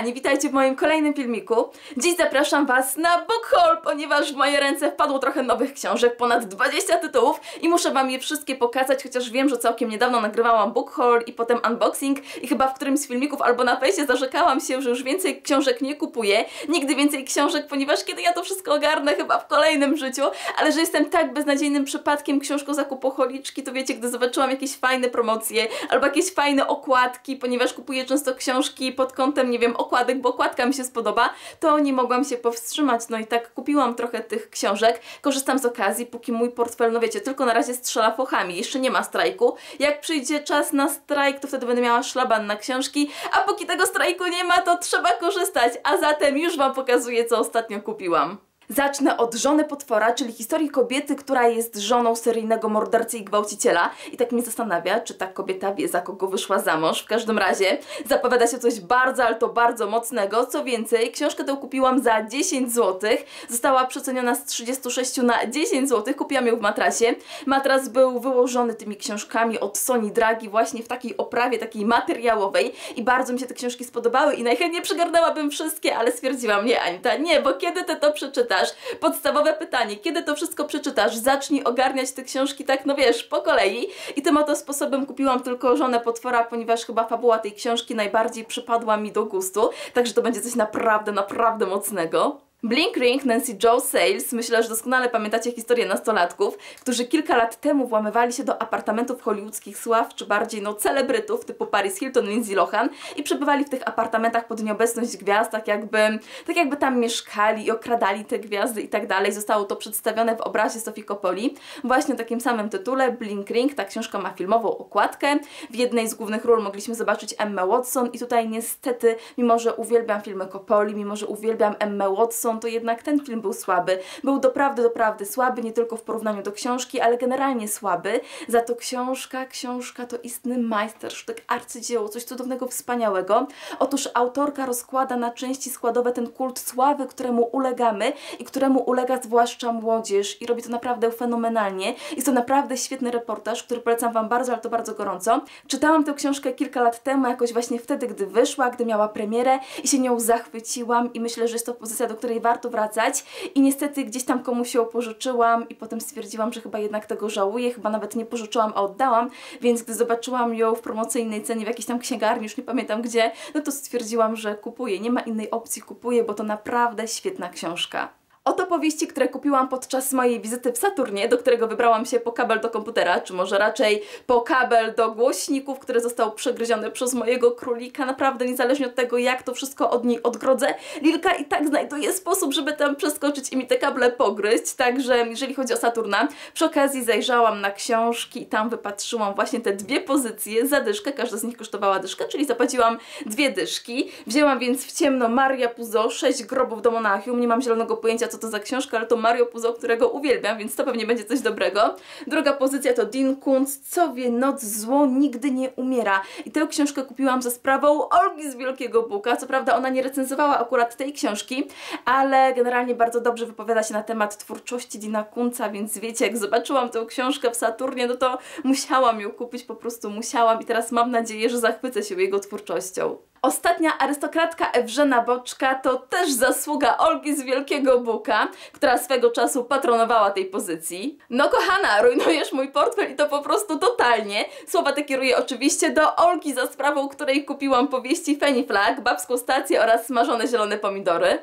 kochani, witajcie w moim kolejnym filmiku. Dziś zapraszam Was na book haul, ponieważ w moje ręce wpadło trochę nowych książek, ponad 20 tytułów i muszę Wam je wszystkie pokazać, chociaż wiem, że całkiem niedawno nagrywałam book haul i potem unboxing i chyba w którymś z filmików albo na fejsie zarzekałam się, że już więcej książek nie kupuję, nigdy więcej książek, ponieważ kiedy ja to wszystko ogarnę, chyba w kolejnym życiu, ale że jestem tak beznadziejnym przypadkiem książką zakupocholiczki, to wiecie, gdy zobaczyłam jakieś fajne promocje albo jakieś fajne okładki, ponieważ kupuję często książki pod kątem, nie wiem, okładek, bo okładka mi się spodoba, to nie mogłam się powstrzymać. No i tak kupiłam trochę tych książek. Korzystam z okazji, póki mój portfel, no wiecie, tylko na razie strzela fochami, jeszcze nie ma strajku. Jak przyjdzie czas na strajk, to wtedy będę miała szlaban na książki, a póki tego strajku nie ma, to trzeba korzystać. A zatem już Wam pokazuję, co ostatnio kupiłam. Zacznę od żony potwora, czyli historii kobiety, która jest żoną seryjnego mordercy i gwałciciela. I tak mnie zastanawia, czy ta kobieta wie, za kogo wyszła za mąż. W każdym razie zapowiada się coś bardzo, ale to bardzo mocnego. Co więcej, książkę tę kupiłam za 10 zł. Została przeceniona z 36 na 10 zł. Kupiłam ją w matrasie. Matras był wyłożony tymi książkami od Sony Dragi właśnie w takiej oprawie, takiej materiałowej. I bardzo mi się te książki spodobały i najchętniej przygarnęłabym wszystkie, ale stwierdziłam, nie Anita, nie, bo kiedy ty to przeczytasz? Podstawowe pytanie, kiedy to wszystko przeczytasz? Zacznij ogarniać te książki tak, no wiesz, po kolei. I tym oto sposobem kupiłam tylko Żonę Potwora, ponieważ chyba fabuła tej książki najbardziej przypadła mi do gustu. Także to będzie coś naprawdę, naprawdę mocnego. Blink Ring Nancy Joe Sales, myślę, że doskonale pamiętacie historię nastolatków, którzy kilka lat temu włamywali się do apartamentów hollywoodzkich sław, czy bardziej no celebrytów typu Paris Hilton, Lindsay Lohan i przebywali w tych apartamentach pod nieobecność gwiazd, tak jakby, tak jakby tam mieszkali i okradali te gwiazdy i tak dalej. Zostało to przedstawione w obrazie Sofii Coppoli, właśnie o takim samym tytule, Blink Ring, ta książka ma filmową okładkę. W jednej z głównych ról mogliśmy zobaczyć Emma Watson i tutaj niestety, mimo że uwielbiam filmy Coppoli, mimo że uwielbiam Emma Watson, to jednak ten film był słaby. Był doprawdy, doprawdy słaby, nie tylko w porównaniu do książki, ale generalnie słaby. Za to książka, książka to istny majstersztyk, arcydzieło, coś cudownego, wspaniałego. Otóż autorka rozkłada na części składowe ten kult sławy, któremu ulegamy i któremu ulega zwłaszcza młodzież i robi to naprawdę fenomenalnie. Jest to naprawdę świetny reportaż, który polecam Wam bardzo, ale to bardzo gorąco. Czytałam tę książkę kilka lat temu, jakoś właśnie wtedy, gdy wyszła, gdy miała premierę i się nią zachwyciłam i myślę, że jest to pozycja, do której warto wracać i niestety gdzieś tam komuś ją pożyczyłam i potem stwierdziłam, że chyba jednak tego żałuję, chyba nawet nie pożyczyłam, a oddałam, więc gdy zobaczyłam ją w promocyjnej cenie w jakiejś tam księgarni, już nie pamiętam gdzie, no to stwierdziłam, że kupuję. Nie ma innej opcji, kupuję, bo to naprawdę świetna książka. Oto powieści, które kupiłam podczas mojej wizyty w Saturnie, do którego wybrałam się po kabel do komputera, czy może raczej po kabel do głośników, który został przegryziony przez mojego królika. Naprawdę, niezależnie od tego, jak to wszystko od niej odgrodzę, Lilka i tak znajduje sposób, żeby tam przeskoczyć i mi te kable pogryźć. Także, jeżeli chodzi o Saturna, przy okazji zajrzałam na książki i tam wypatrzyłam właśnie te dwie pozycje za dyszkę. Każda z nich kosztowała dyszkę, czyli zapłaciłam dwie dyszki. Wzięłam więc w ciemno Maria Puzo, sześć grobów do Monachium. Nie mam zielonego pojęcia, co to za książka, ale to Mario Puzo, którego uwielbiam, więc to pewnie będzie coś dobrego. Druga pozycja to Dean Kuntz, Co wie, noc zło nigdy nie umiera. I tę książkę kupiłam za sprawą Olgi z Wielkiego Buka. Co prawda ona nie recenzowała akurat tej książki, ale generalnie bardzo dobrze wypowiada się na temat twórczości Dina Kunca, więc wiecie, jak zobaczyłam tę książkę w Saturnie, no to musiałam ją kupić, po prostu musiałam i teraz mam nadzieję, że zachwycę się jego twórczością. Ostatnia arystokratka Ewrzena Boczka to też zasługa Olgi z Wielkiego Buka, która swego czasu patronowała tej pozycji. No kochana, rujnujesz mój portfel i to po prostu totalnie. Słowa te kieruję oczywiście do Olgi, za sprawą której kupiłam powieści Fanny Flag, Babską Stację oraz Smażone Zielone Pomidory.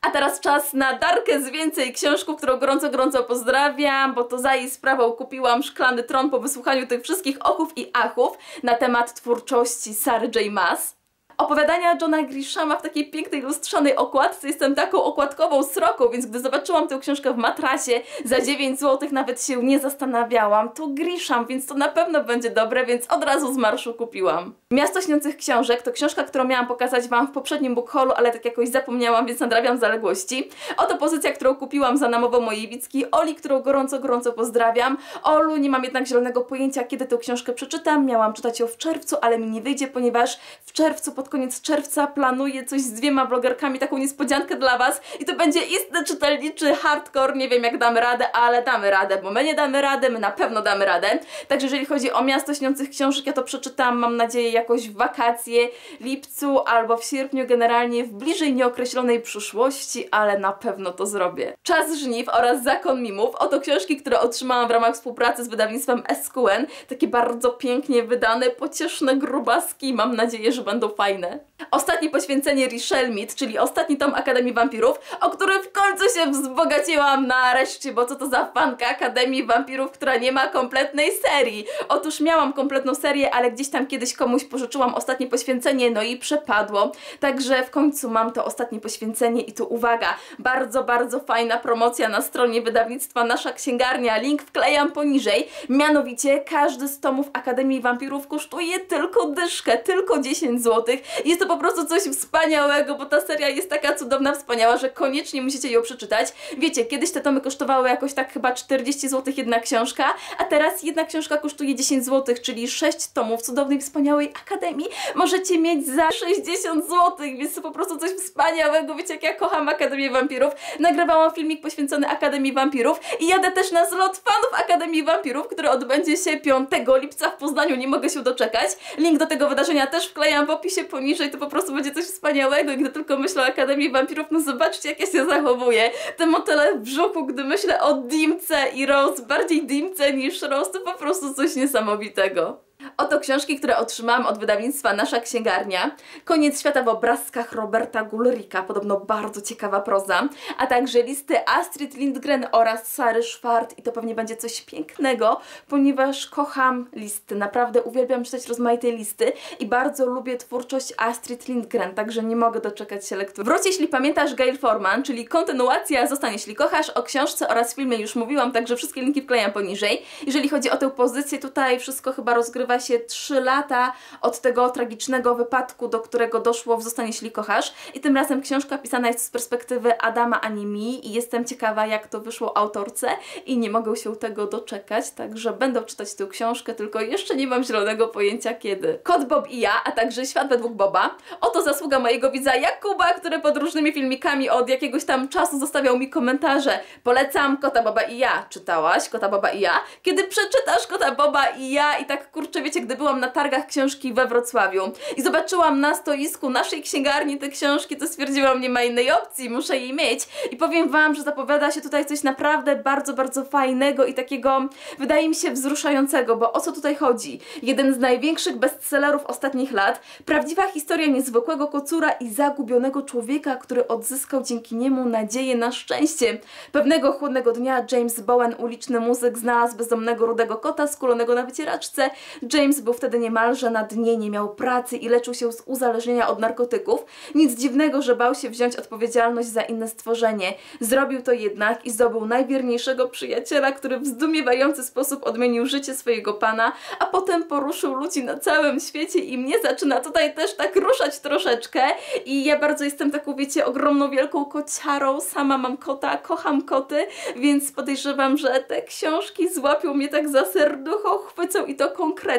A teraz czas na Darkę z więcej książków, którą gorąco, gorąco pozdrawiam, bo to za jej sprawą kupiłam szklany tron po wysłuchaniu tych wszystkich ochów i achów na temat twórczości Sary J. Maas opowiadania Johna Grishama w takiej pięknej, lustrzanej okładce. Jestem taką okładkową sroką, więc gdy zobaczyłam tę książkę w matrasie za 9 zł, nawet się nie zastanawiałam. To Grisham, więc to na pewno będzie dobre, więc od razu z marszu kupiłam. Miasto Śniących Książek to książka, którą miałam pokazać Wam w poprzednim book haulu, ale tak jakoś zapomniałam, więc nadrabiam zaległości. Oto pozycja, którą kupiłam za namową mojej Wicki, Oli, którą gorąco, gorąco pozdrawiam. Olu, nie mam jednak zielonego pojęcia, kiedy tę książkę przeczytam. Miałam czytać ją w czerwcu, ale mi nie wyjdzie, ponieważ w czerwcu pod pod koniec czerwca planuję coś z dwiema blogerkami, taką niespodziankę dla Was i to będzie istny czytelniczy hardcore, nie wiem jak damy radę, ale damy radę, bo my nie damy radę, my na pewno damy radę. Także jeżeli chodzi o Miasto Śniących Książek, ja to przeczytam, mam nadzieję, jakoś w wakacje, lipcu albo w sierpniu, generalnie w bliżej nieokreślonej przyszłości, ale na pewno to zrobię. Czas Żniw oraz Zakon Mimów, oto książki, które otrzymałam w ramach współpracy z wydawnictwem SQN, takie bardzo pięknie wydane, pocieszne grubaski, mam nadzieję, że będą fajne. fajne. Ostatnie poświęcenie Richelle Mead, czyli ostatni tom Akademii Wampirów, o który w końcu się wzbogaciłam nareszcie, bo co to za fanka Akademii Wampirów, która nie ma kompletnej serii. Otóż miałam kompletną serię, ale gdzieś tam kiedyś komuś pożyczyłam ostatnie poświęcenie, no i przepadło. Także w końcu mam to ostatnie poświęcenie i tu uwaga, bardzo, bardzo fajna promocja na stronie wydawnictwa Nasza Księgarnia, link wklejam poniżej. Mianowicie każdy z tomów Akademii Wampirów kosztuje tylko dyszkę, tylko 10 zł. Jest to po prostu coś wspaniałego, bo ta seria jest taka cudowna, wspaniała, że koniecznie musicie ją przeczytać. Wiecie, kiedyś te tomy kosztowały jakoś tak chyba 40 zł jedna książka, a teraz jedna książka kosztuje 10 zł, czyli 6 tomów cudownej, wspaniałej Akademii możecie mieć za 60 zł, więc to po prostu coś wspaniałego. Wiecie, jak ja kocham Akademię Wampirów. Nagrywałam filmik poświęcony Akademii Wampirów i jadę też na zlot fanów Akademii Wampirów, który odbędzie się 5 lipca w Poznaniu. Nie mogę się doczekać. Link do tego wydarzenia też wklejam w opisie poniżej. To po prostu będzie coś wspaniałego. I gdy tylko myślę o Akademii Wampirów, no zobaczcie, jak ja się zachowuję. Te motyle w brzuchu, gdy myślę o Dimce i Rose, bardziej Dimce niż Rose, to po prostu coś niesamowitego. Oto książki, które otrzymałam od wydawnictwa Nasza Księgarnia. Koniec świata w obrazkach Roberta Gulrika, podobno bardzo ciekawa proza, a także listy Astrid Lindgren oraz Sary Schwart i to pewnie będzie coś pięknego, ponieważ kocham listy, naprawdę uwielbiam czytać rozmaite listy i bardzo lubię twórczość Astrid Lindgren, także nie mogę doczekać się lektury. Wróć jeśli pamiętasz Gail Forman, czyli kontynuacja Zostań jeśli kochasz, o książce oraz filmie już mówiłam, także wszystkie linki wklejam poniżej. Jeżeli chodzi o tę pozycję, tutaj wszystko chyba rozgrywa się 3 lata od tego tragicznego wypadku, do którego doszło w Zostań jeśli kochasz. I tym razem książka pisana jest z perspektywy Adama, a nie mi i jestem ciekawa jak to wyszło autorce i nie mogę się tego doczekać, także będę czytać tę książkę, tylko jeszcze nie mam zielonego pojęcia kiedy. Kot Bob i ja, a także Świat według Boba. Oto zasługa mojego widza Jakuba, który pod różnymi filmikami od jakiegoś tam czasu zostawiał mi komentarze. Polecam Kota Boba i ja. Czytałaś Kota Boba i ja? Kiedy przeczytasz Kota Boba i ja i tak kurczę, wiecie, gdy byłam na targach książki we Wrocławiu i zobaczyłam na stoisku naszej księgarni te książki, to stwierdziłam, nie ma innej opcji, muszę jej mieć. I powiem Wam, że zapowiada się tutaj coś naprawdę bardzo, bardzo fajnego i takiego, wydaje mi się, wzruszającego, bo o co tutaj chodzi? Jeden z największych bestsellerów ostatnich lat, prawdziwa historia niezwykłego kocura i zagubionego człowieka, który odzyskał dzięki niemu nadzieję na szczęście. Pewnego chłodnego dnia James Bowen, uliczny muzyk, znalazł bezdomnego rudego kota skulonego na wycieraczce. James był wtedy niemalże na dnie, nie miał pracy i leczył się z uzależnienia od narkotyków. Nic dziwnego, że bał się wziąć odpowiedzialność za inne stworzenie. Zrobił to jednak i zdobył najwierniejszego przyjaciela, który w zdumiewający sposób odmienił życie swojego pana, a potem poruszył ludzi na całym świecie i mnie zaczyna tutaj też tak ruszać troszeczkę i ja bardzo jestem taką, wiecie, ogromną, wielką kociarą, sama mam kota, kocham koty, więc podejrzewam, że te książki złapią mnie tak za serducho, chwycą i to konkretnie,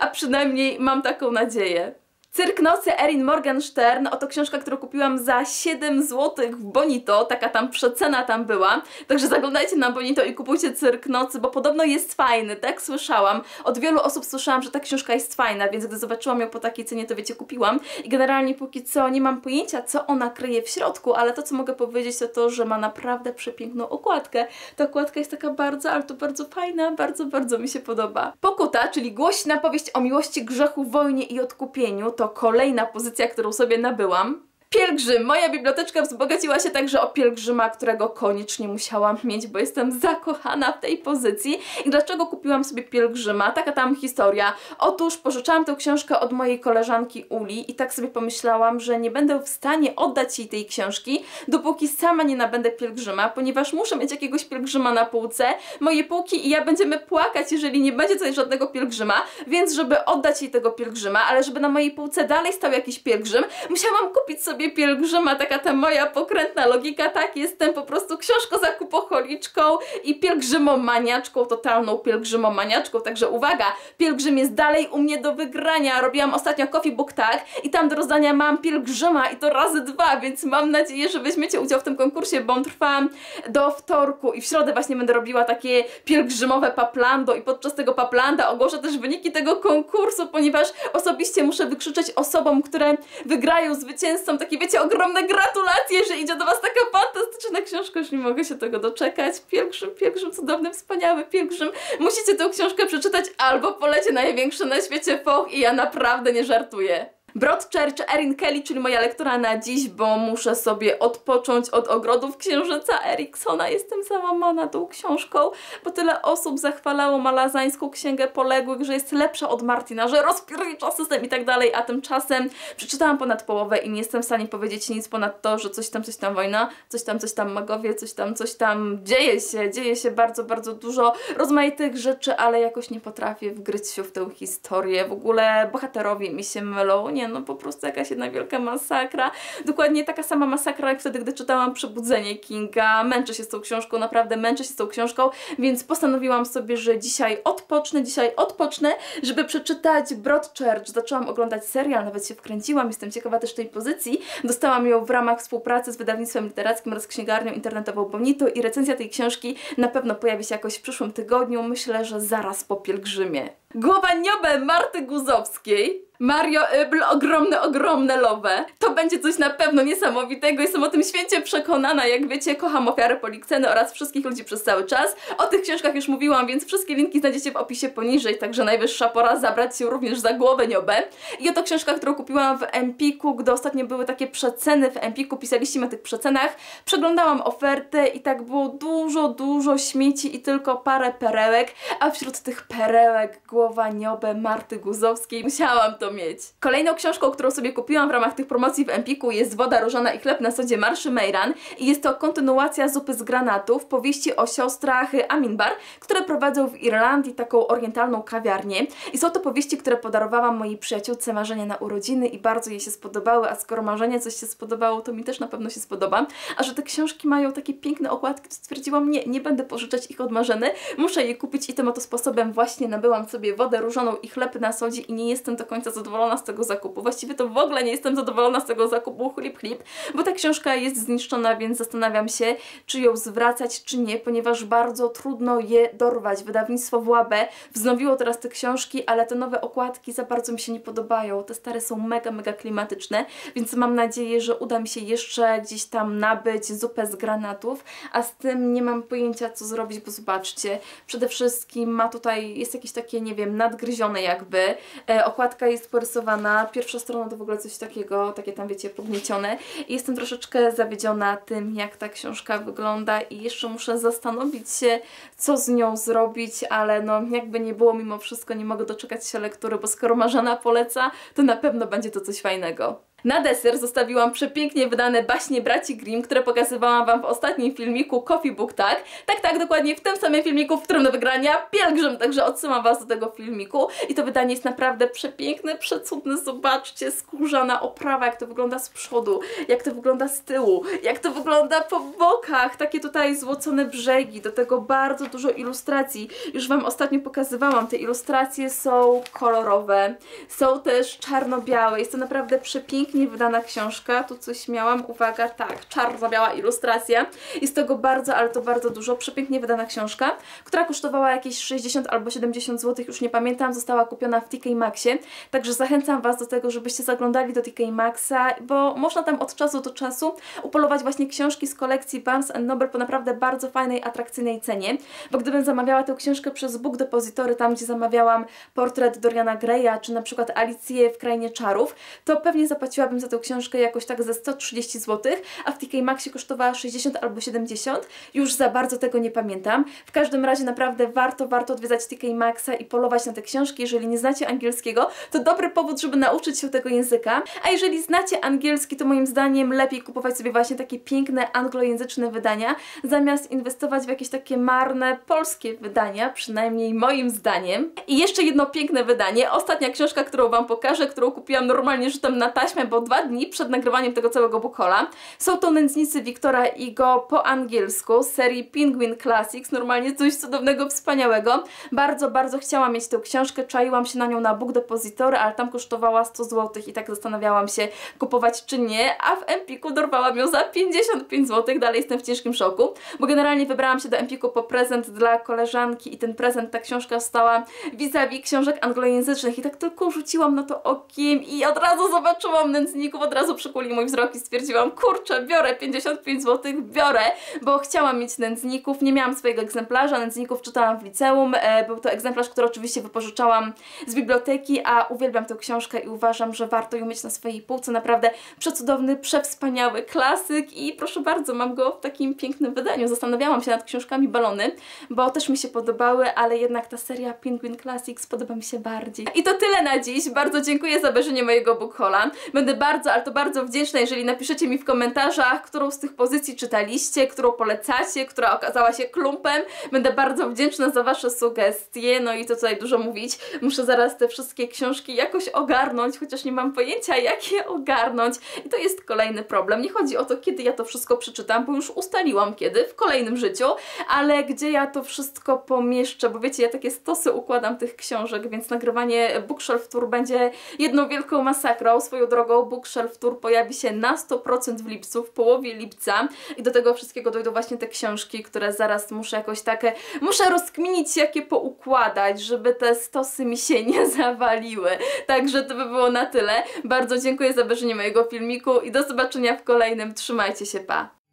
a przynajmniej mam taką nadzieję. Cyrk Nocy Erin Morgenstern, oto książka, którą kupiłam za 7 zł w Bonito, taka tam przecena tam była, także zaglądajcie na Bonito i kupujcie Cyrk Nocy, bo podobno jest fajny, tak słyszałam. Od wielu osób słyszałam, że ta książka jest fajna, więc gdy zobaczyłam ją po takiej cenie, to wiecie, kupiłam i generalnie póki co nie mam pojęcia, co ona kryje w środku, ale to, co mogę powiedzieć, to to, że ma naprawdę przepiękną okładkę. Ta okładka jest taka bardzo, ale to bardzo fajna, bardzo, bardzo mi się podoba. Pokuta, czyli głośna powieść o miłości, grzechu, wojnie i odkupieniu, to to kolejna pozycja, którą sobie nabyłam. Pielgrzym. Moja biblioteczka wzbogaciła się także o pielgrzyma, którego koniecznie musiałam mieć, bo jestem zakochana w tej pozycji. I dlaczego kupiłam sobie pielgrzyma? Taka tam historia. Otóż pożyczałam tę książkę od mojej koleżanki Uli i tak sobie pomyślałam, że nie będę w stanie oddać jej tej książki, dopóki sama nie nabędę pielgrzyma, ponieważ muszę mieć jakiegoś pielgrzyma na półce. Moje półki i ja będziemy płakać, jeżeli nie będzie tutaj żadnego pielgrzyma, więc żeby oddać jej tego pielgrzyma, ale żeby na mojej półce dalej stał jakiś pielgrzym, musiałam kupić sobie sobie pielgrzyma, taka ta moja pokrętna logika, tak, jestem po prostu książko zakupocholiczką i pielgrzymomaniaczką, totalną pielgrzymomaniaczką, także uwaga, pielgrzym jest dalej u mnie do wygrania, robiłam ostatnio Coffee Book tak i tam do rozdania mam pielgrzyma i to razy dwa, więc mam nadzieję, że weźmiecie udział w tym konkursie, bo on trwa do wtorku i w środę właśnie będę robiła takie pielgrzymowe paplando i podczas tego paplanda ogłoszę też wyniki tego konkursu, ponieważ osobiście muszę wykrzyczeć osobom, które wygrają zwycięzcom takie wiecie, ogromne gratulacje, że idzie do Was taka fantastyczna książka, już nie mogę się tego doczekać. Pielgrzym, pielgrzym, cudowny, wspaniały pielgrzym. Musicie tę książkę przeczytać albo polecie największy na świecie foch i ja naprawdę nie żartuję. Broadchurch Erin Kelly, czyli moja lektura na dziś, bo muszę sobie odpocząć od ogrodów księżyca Eriksona. Jestem załamana tą książką, bo tyle osób zachwalało malazańską księgę poległych, że jest lepsza od Martina, że rozpiernicza system i tak dalej, a tymczasem przeczytałam ponad połowę i nie jestem w stanie powiedzieć nic ponad to, że coś tam, coś tam wojna, coś tam, coś tam magowie, coś tam, coś tam dzieje się, dzieje się bardzo, bardzo dużo rozmaitych rzeczy, ale jakoś nie potrafię wgryć się w tę historię. W ogóle bohaterowie mi się mylą, nie no po prostu jakaś jedna wielka masakra. Dokładnie taka sama masakra jak wtedy, gdy czytałam Przebudzenie Kinga. Męczę się z tą książką, naprawdę męczę się z tą książką, więc postanowiłam sobie, że dzisiaj odpocznę, dzisiaj odpocznę, żeby przeczytać Broadchurch. Zaczęłam oglądać serial, nawet się wkręciłam, jestem ciekawa też tej pozycji. Dostałam ją w ramach współpracy z wydawnictwem literackim oraz księgarnią internetową Bonito i recenzja tej książki na pewno pojawi się jakoś w przyszłym tygodniu. Myślę, że zaraz po pielgrzymie. Głowa niobę Marty Guzowskiej Mario Ybl, ogromne, ogromne lowe. To będzie coś na pewno niesamowitego. Jestem o tym święcie przekonana. Jak wiecie, kocham ofiary Polikseny oraz wszystkich ludzi przez cały czas. O tych książkach już mówiłam, więc wszystkie linki znajdziecie w opisie poniżej, także najwyższa pora zabrać się również za głowę niobę. I oto książka, którą kupiłam w Empiku, gdy ostatnio były takie przeceny w Empiku, pisaliśmy o tych przecenach. Przeglądałam ofertę i tak było dużo, dużo śmieci i tylko parę perełek, a wśród tych perełek głowa niobę Marty Guzowskiej. Musiałam to mieć. Kolejną książką, którą sobie kupiłam w ramach tych promocji w Empiku jest Woda Różana i chleb na sodzie Marszy Mejran i jest to kontynuacja Zupy z granatów, powieści o siostrach Aminbar, które prowadzą w Irlandii taką orientalną kawiarnię i są to powieści, które podarowałam mojej przyjaciółce marzenia na urodziny i bardzo jej się spodobały, a skoro marzenie coś się spodobało, to mi też na pewno się spodoba. A że te książki mają takie piękne okładki, to stwierdziłam, nie, nie będę pożyczać ich od marzeny, muszę je kupić i tym oto sposobem właśnie nabyłam sobie wodę różaną i chleb na sodzie i nie jestem do końca zadowolona z tego zakupu. Właściwie to w ogóle nie jestem zadowolona z tego zakupu chlip chlip, bo ta książka jest zniszczona, więc zastanawiam się, czy ją zwracać, czy nie, ponieważ bardzo trudno je dorwać. Wydawnictwo WAB wznowiło teraz te książki, ale te nowe okładki za bardzo mi się nie podobają. Te stare są mega, mega klimatyczne, więc mam nadzieję, że uda mi się jeszcze gdzieś tam nabyć zupę z granatów, a z tym nie mam pojęcia co zrobić, bo zobaczcie, przede wszystkim ma tutaj, jest jakieś takie, nie wiem, nadgryzione jakby. E, okładka jest porysowana, pierwsza strona to w ogóle coś takiego, takie tam wiecie, pogniecione. I jestem troszeczkę zawiedziona tym, jak ta książka wygląda. I jeszcze muszę zastanowić się, co z nią zrobić, ale no jakby nie było, mimo wszystko nie mogę doczekać się lektury, bo skoro Marzena poleca, to na pewno będzie to coś fajnego. Na deser zostawiłam przepięknie wydane baśnie braci Grimm, które pokazywałam Wam w ostatnim filmiku Coffee Book Tak. Tak, tak, dokładnie w tym samym filmiku, w którym do wygrania Pielgrzym, także odsyłam Was do tego filmiku. I to wydanie jest naprawdę przepiękne, przecudne. Zobaczcie, skórzana oprawa, jak to wygląda z przodu, jak to wygląda z tyłu, jak to wygląda po bokach. Takie tutaj złocone brzegi, do tego bardzo dużo ilustracji. Już Wam ostatnio pokazywałam, te ilustracje są kolorowe, są też czarno-białe. Jest to naprawdę przepiękne pięknie wydana książka. Tu coś miałam, uwaga, tak, czarno-biała ilustracja. Jest tego bardzo, ale to bardzo dużo. Przepięknie wydana książka, która kosztowała jakieś 60 albo 70 zł, już nie pamiętam. Została kupiona w TK Maxie. Także zachęcam Was do tego, żebyście zaglądali do TK Maxa, bo można tam od czasu do czasu upolować właśnie książki z kolekcji Barnes Noble po naprawdę bardzo fajnej, atrakcyjnej cenie. Bo gdybym zamawiała tę książkę przez Book Depository, tam gdzie zamawiałam portret Doriana Greya, czy na przykład Alicję w Krainie Czarów, to pewnie zapłaciłam zapłaciłabym za tę książkę jakoś tak ze 130 zł, a w TK Maxie kosztowała 60 albo 70. Już za bardzo tego nie pamiętam. W każdym razie naprawdę warto, warto odwiedzać TK Maxa i polować na te książki. Jeżeli nie znacie angielskiego, to dobry powód, żeby nauczyć się tego języka. A jeżeli znacie angielski, to moim zdaniem lepiej kupować sobie właśnie takie piękne anglojęzyczne wydania, zamiast inwestować w jakieś takie marne polskie wydania, przynajmniej moim zdaniem. I jeszcze jedno piękne wydanie. Ostatnia książka, którą Wam pokażę, którą kupiłam normalnie rzutem na taśmę, albo dwa dni przed nagrywaniem tego całego bookhola. Są to nędznicy Wiktora Igo po angielsku z serii Penguin Classics, normalnie coś cudownego, wspaniałego. Bardzo, bardzo chciałam mieć tę książkę, czaiłam się na nią na Book Depository, ale tam kosztowała 100 zł i tak zastanawiałam się kupować czy nie, a w Empiku dorwałam ją za 55 zł, dalej jestem w ciężkim szoku, bo generalnie wybrałam się do Empiku po prezent dla koleżanki i ten prezent, ta książka stała vis-a-vis książek anglojęzycznych i tak tylko rzuciłam na to okiem i od razu zobaczyłam nędzników, od razu przykuli mój wzrok i stwierdziłam, kurczę, biorę 55 zł, biorę, bo chciałam mieć nędzników, nie miałam swojego egzemplarza, nędzników czytałam w liceum, e, był to egzemplarz, który oczywiście wypożyczałam z biblioteki, a uwielbiam tę książkę i uważam, że warto ją mieć na swojej półce, naprawdę przecudowny, przewspaniały klasyk i proszę bardzo, mam go w takim pięknym wydaniu. Zastanawiałam się nad książkami Balony, bo też mi się podobały, ale jednak ta seria Penguin Classics podoba mi się bardziej. I to tyle na dziś. Bardzo dziękuję za obejrzenie mojego bookhola. Będę bardzo, ale to bardzo wdzięczna, jeżeli napiszecie mi w komentarzach, którą z tych pozycji czytaliście, którą polecacie, która okazała się klumpem. Będę bardzo wdzięczna za Wasze sugestie, no i to tutaj dużo mówić. Muszę zaraz te wszystkie książki jakoś ogarnąć, chociaż nie mam pojęcia jak je ogarnąć. I to jest kolejny problem. Nie chodzi o to, kiedy ja to wszystko przeczytam, bo już ustaliłam kiedy, w kolejnym życiu, ale gdzie ja to wszystko pomieszczę, bo wiecie, ja takie stosy układam tych książek, więc nagrywanie Bookshelf Tour będzie jedną wielką masakrą. Swoją drogą Bookshelf Tour pojawi się na 100% w lipcu, w połowie lipca i do tego wszystkiego dojdą właśnie te książki, które zaraz muszę jakoś takie, muszę rozkminić jakie poukładać, żeby te stosy mi się nie zawaliły. Także to by było na tyle. Bardzo dziękuję za obejrzenie mojego filmiku i do zobaczenia w kolejnym. Trzymajcie się, pa!